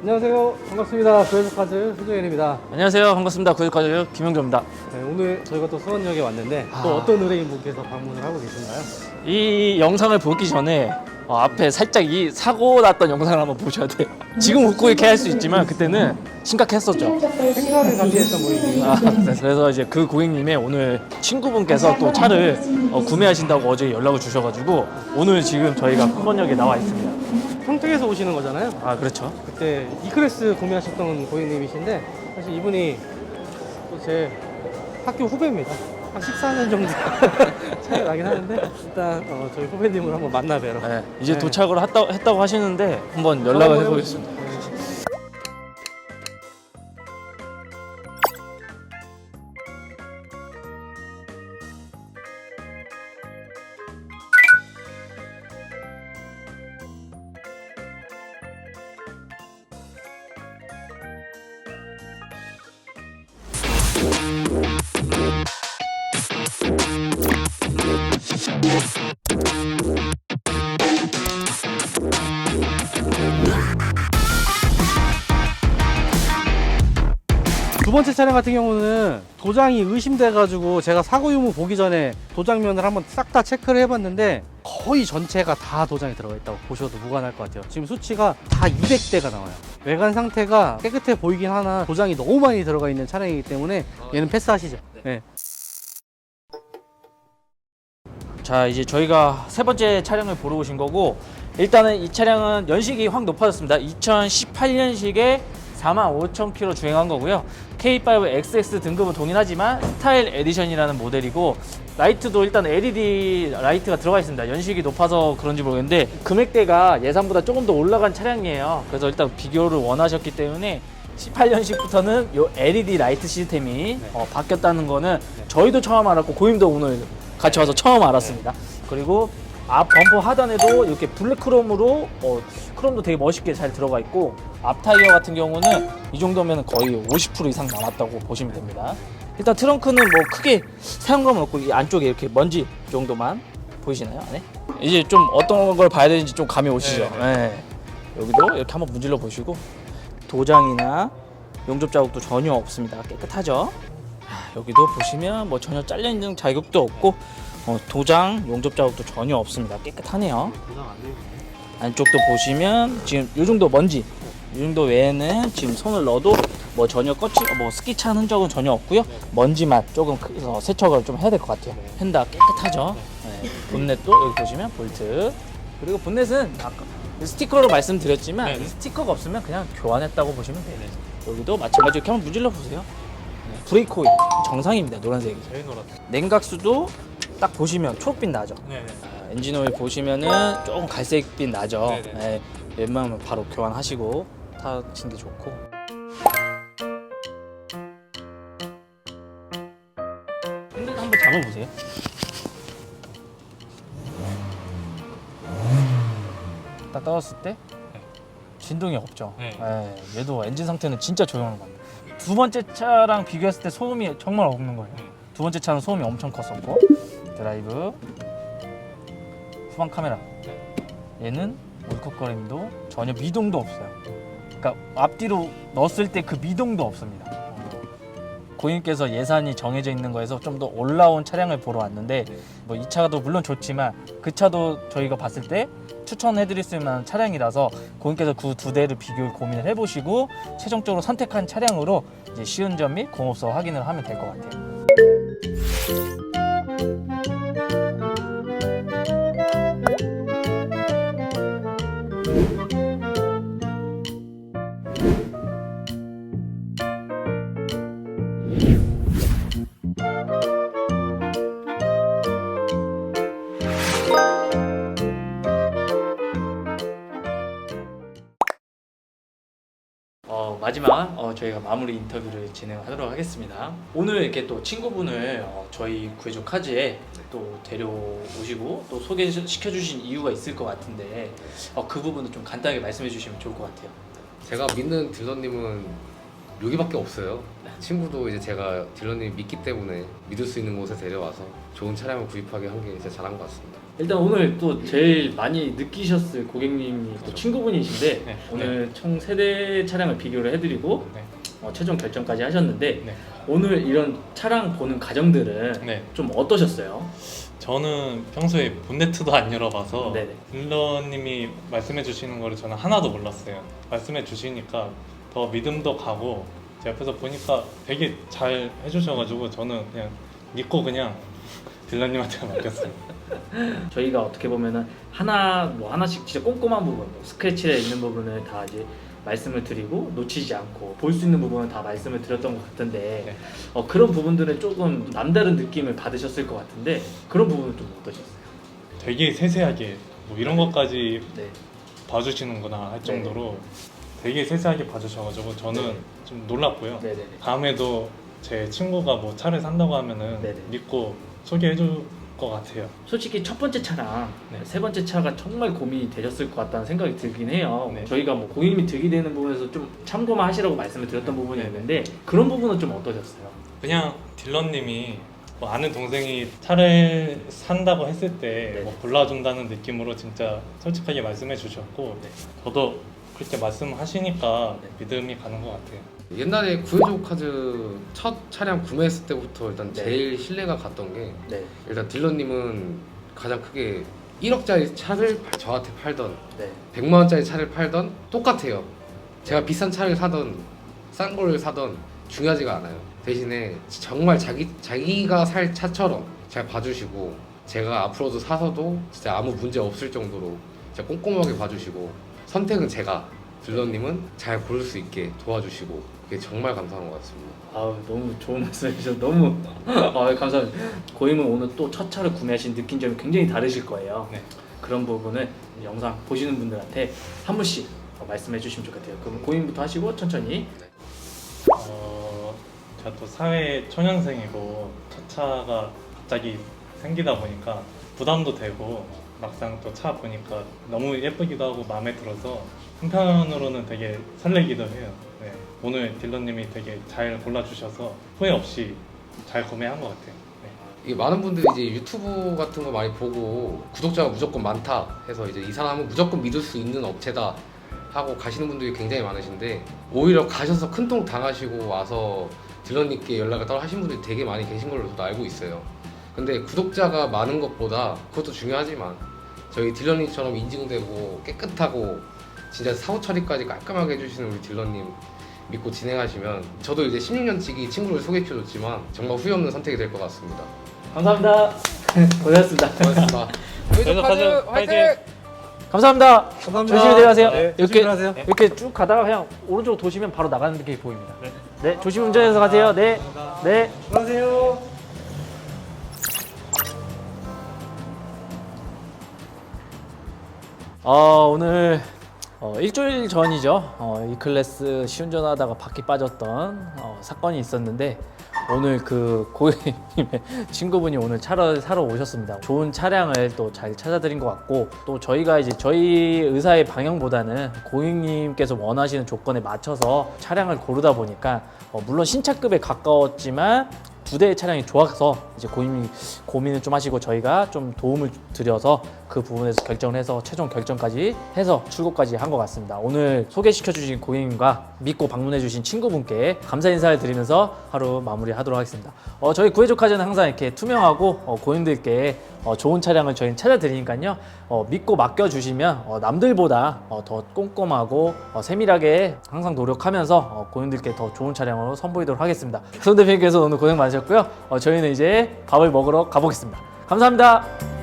안녕하세요. 반갑습니다. 구해석카즈 수정현입니다. 안녕하세요. 반갑습니다. 구독자 김영조입니다. 네, 오늘 저희가 또 수원역에 왔는데 아. 또 어떤 의뢰인분께서 방문을 하고 계신가요? 이 영상을 보기 전에 어, 앞에 살짝 이 사고 났던 영상을 한번 보셔야 돼요. 지금 웃고 이렇게 할 수 있지만 그때는 심각했었죠. 생각을 같이 했던 모임이 아, 네. 그래서 이제 그 고객님의 오늘 친구분께서 또 차를 어, 구매하신다고 어제 연락을 주셔가지고 오늘 지금 저희가 수원역에 나와 있습니다. 평택에서 오시는 거잖아요. 아 그렇죠. 그때 E클래스 구매하셨던 고객님이신데 사실 이분이 또 제 학교 후배입니다. 한 14년 정도 차이 나긴 하는데 일단 어, 저희 후배님을 한번 만나 뵈러 네, 이제 네. 도착을 했다, 했다고 하시는데 한번 연락을 해보겠습니다. Thank you. 번째 차량 같은 경우는 도장이 의심돼가지고 제가 사고 유무 보기 전에 도장면을 한번 싹 다 체크를 해봤는데 거의 전체가 다 도장이 들어가 있다고 보셔도 무관할 것 같아요. 지금 수치가 다 200대가 나와요. 외관 상태가 깨끗해 보이긴 하나 도장이 너무 많이 들어가 있는 차량이기 때문에 얘는 패스하시죠. 네. 자 이제 저희가 세 번째 차량을 보러 오신 거고 일단은 이 차량은 연식이 확 높아졌습니다 2018년식에 45,000km 주행한 거고요. K5XX 등급은 동일하지만 스타일 에디션이라는 모델이고 라이트도 일단 LED 라이트가 들어가 있습니다. 연식이 높아서 그런지 모르겠는데 금액대가 예상보다 조금 더 올라간 차량이에요. 그래서 일단 비교를 원하셨기 때문에 18년식부터는 요 LED 라이트 시스템이 어, 바뀌었다는 거는 저희도 처음 알았고 고임도 오늘 같이 와서 처음 알았습니다. 그리고 앞 범퍼 하단에도 이렇게 블랙 크롬으로 어, 크롬도 되게 멋있게 잘 들어가 있고 앞 타이어 같은 경우는 이 정도면 거의 50% 이상 남았다고 보시면 됩니다. 일단 트렁크는 뭐 크게 사용감은 없고 이 안쪽에 이렇게 먼지 정도만 보이시나요? 안에? 이제 좀 어떤 걸 봐야 되는지 좀 감이 오시죠? 네. 여기도 이렇게 한번 문질러 보시고 도장이나 용접 자국도 전혀 없습니다. 깨끗하죠? 아, 여기도 보시면 뭐 전혀 잘려 있는 자국도 없고 어, 도장 용접 자국도 전혀 없습니다. 깨끗하네요. 안. 안쪽도 보시면 지금 이 정도 먼지 이 정도 외에는 지금 손을 넣어도 뭐 전혀 꺼치 뭐 스키 찬 흔적은 전혀 없고요. 먼지만 조금 크- 어, 세척을 좀 해야 될 것 같아요. 펜다 깨끗하죠. 네. 본넷도 여기 보시면 볼트 그리고 본넷은 아까 스티커로 말씀드렸지만 네네. 스티커가 없으면 그냥 교환했다고 보시면 돼요. 여기도 마찬가지로 이렇게 한번 문질러 보세요. 네. 브레이크 오일 정상입니다. 노란색이. 제일 노랗다. 냉각수도 딱 보시면 초록빛 나죠. 네네. 아, 엔진 오일 보시면은 조금 갈색빛 나죠. 네네. 네, 웬만하면 바로 교환하시고 타시는 게 좋고. 핸들 한번 잡아보세요. 딱 떨었을 때 진동이 없죠. 네. 네, 얘도 엔진 상태는 진짜 조용한 겁니다. 두 번째 차랑 비교했을 때 소음이 정말 없는 거예요. 두 번째 차는 소음이 엄청 컸었고 드라이브. 후방 카메라. 얘는 울컥거림도 전혀 미동도 없어요. 그러니까 앞뒤로 넣었을 때 그 미동도 없습니다. 고객님께서 예산이 정해져 있는 거에서 좀 더 올라온 차량을 보러 왔는데 뭐 이 차도 물론 좋지만 그 차도 저희가 봤을 때 추천해 드릴 수 있는 차량이라서 고객님께서 그 두 대를 비교 고민을 해보시고 최종적으로 선택한 차량으로 이제 시운전 및 공업소 확인을 하면 될 것 같아요. 마지막 어, 저희가 마무리 인터뷰를 진행하도록 하겠습니다. 오늘 이렇게 또 친구분을 어, 저희 구해줘 카즈에 또 데려오시고 또 소개시켜 주신 이유가 있을 것 같은데 어, 그 부분을 좀 간단하게 말씀해 주시면 좋을 것 같아요. 제가 믿는 딜러님은 여기밖에 없어요. 친구도 이제 제가 딜러님 믿기 때문에 믿을 수 있는 곳에 데려와서 좋은 차량을 구입하게 한 게 진짜 잘한 것 같습니다. 일단 오늘 또 제일 많이 느끼셨을 고객님이 또 친구분이신데 네. 오늘 총 세대 차량을 비교를 해드리고 네. 어, 최종 결정까지 하셨는데 네. 오늘 이런 차량 보는 과정들은 네. 좀 어떠셨어요? 저는 평소에 본네트도 안 열어봐서 네네. 딜러님이 말씀해 주시는 거를 저는 하나도 몰랐어요. 말씀해 주시니까 더 믿음도 가고 제 옆에서 보니까 되게 잘 해주셔가지고 저는 그냥 믿고 그냥 딜러님한테 맡겼어요. 저희가 어떻게 보면은 하나 뭐 하나씩 진짜 꼼꼼한 부분, 뭐 스크래치에 있는 부분을 다 이제 말씀을 드리고 놓치지 않고 볼 수 있는 부분은 다 말씀을 드렸던 것 같은데 네. 어, 그런 부분들은 조금 남다른 느낌을 받으셨을 것 같은데 그런 부분은 좀 어떠셨어요? 되게 세세하게 뭐 이런 것까지 네. 봐주시는구나 할 정도로 되게 세세하게 봐주셔가지고 저는 네. 좀 놀랐고요. 네네네. 다음에도 제 친구가 뭐 차를 산다고 하면은 네네. 믿고 소개해줄 것 같아요. 솔직히 첫 번째 차랑 네. 세 번째 차가 정말 고민이 되셨을 것 같다는 생각이 들긴 해요. 네. 저희가 뭐 고객님이 들게 되는 부분에서 좀 참고만 하시라고 말씀을 드렸던 부분이 있는데 그런 부분은 좀 어떠셨어요? 그냥 딜러님이 뭐 아는 동생이 차를 산다고 했을 때 네. 뭐 골라준다는 느낌으로 진짜 솔직하게 말씀해 주셨고 네. 저도 그렇게 말씀하시니까 네. 믿음이 가는 것 같아요. 옛날에 구해줘 카드 첫 차량 구매했을 때부터 일단 네. 제일 신뢰가 갔던 게 네. 일단 딜러님은 가장 크게 1억짜리 차를 저한테 팔던 네. 100만 원짜리 차를 팔던 똑같아요. 제가 비싼 차를 사던 싼걸 사던 중요하지가 않아요. 대신에 정말 자기 자기가 살 차처럼 잘 봐주시고 제가 앞으로도 사서도 진짜 아무 문제 없을 정도로 진짜 꼼꼼하게 봐주시고 선택은 제가 딜러님은 잘 고를 수 있게 도와주시고 그게 정말 감사한 것 같습니다. 아우 너무 좋은 말씀해주셔서 너무 아, 감사합니다. 고객님은 오늘 또 첫 차를 구매하신 느낀 점이 굉장히 다르실 거예요. 네. 그런 부분을 영상 보시는 분들한테 한 분씩 어, 말씀해 주시면 좋겠어요. 그럼 고객님부터 하시고 천천히 어, 제가 또 사회 초년생이고 첫 차가 갑자기 생기다 보니까 부담도 되고 막상 또 차 보니까 너무 예쁘기도 하고 마음에 들어서 한편으로는 되게 설레기도 해요. 네. 오늘 딜러님이 되게 잘 골라주셔서 후회 없이 잘 구매한 것 같아요. 네. 이게 많은 분들이 이제 유튜브 같은 거 많이 보고 구독자가 무조건 많다 해서 이제 이 사람은 무조건 믿을 수 있는 업체다 하고 가시는 분들이 굉장히 많으신데 오히려 가셔서 큰 통 당하시고 와서 딜러님께 연락을 따로 하신 분들이 되게 많이 계신 걸로 저도 알고 있어요. 근데 구독자가 많은 것보다 그것도 중요하지만 저희 딜러님처럼 인증되고 깨끗하고 진짜 사후 처리까지 깔끔하게 해주시는 우리 딜러님 믿고 진행하시면 저도 이제 16년치기 친구를 소개시켜줬지만 정말 후회 없는 선택이 될 것 같습니다. 감사합니다. 고생하셨습니다. 고맙습니다. 그래서 가자, 화이팅! 감사합니다. 감사합니다. 조심히 들어가세요. 네, 이렇게 조심히 들어가세요. 이렇게 쭉 가다가 그냥 오른쪽 도시면 바로 나가는 게 보입니다. 네, 조심 운전해서 가세요. 네, 네. 안녕하세요. 어, 오늘 어, 일주일 전이죠. 어, 이 클래스 시운전하다가 바퀴 빠졌던 어, 사건이 있었는데 오늘 그 고객님의 친구분이 오늘 차를 사러 오셨습니다. 좋은 차량을 또 잘 찾아드린 것 같고 또 저희가 이제 저희 의사의 방향보다는 고객님께서 원하시는 조건에 맞춰서 차량을 고르다 보니까 어, 물론 신차급에 가까웠지만 두 대의 차량이 좋아서 이제 고객님이 고민을 좀 하시고 저희가 좀 도움을 드려서 그 부분에서 결정을 해서 최종 결정까지 해서 출고까지 한 것 같습니다. 오늘 소개시켜 주신 고객님과 믿고 방문해 주신 친구분께 감사 인사를 드리면서 하루 마무리하도록 하겠습니다. 어, 저희 구해조카즈는 항상 이렇게 투명하고 어, 고객님들께 어, 좋은 차량을 저희는 찾아드리니까요. 어, 믿고 맡겨주시면 어, 남들보다 어, 더 꼼꼼하고 어, 세밀하게 항상 노력하면서 어, 고객님들께 더 좋은 차량으로 선보이도록 하겠습니다. 손 대표님께서 오늘 고생 많으셨고요. 어, 저희는 이제 밥을 먹으러 가보겠습니다. 감사합니다.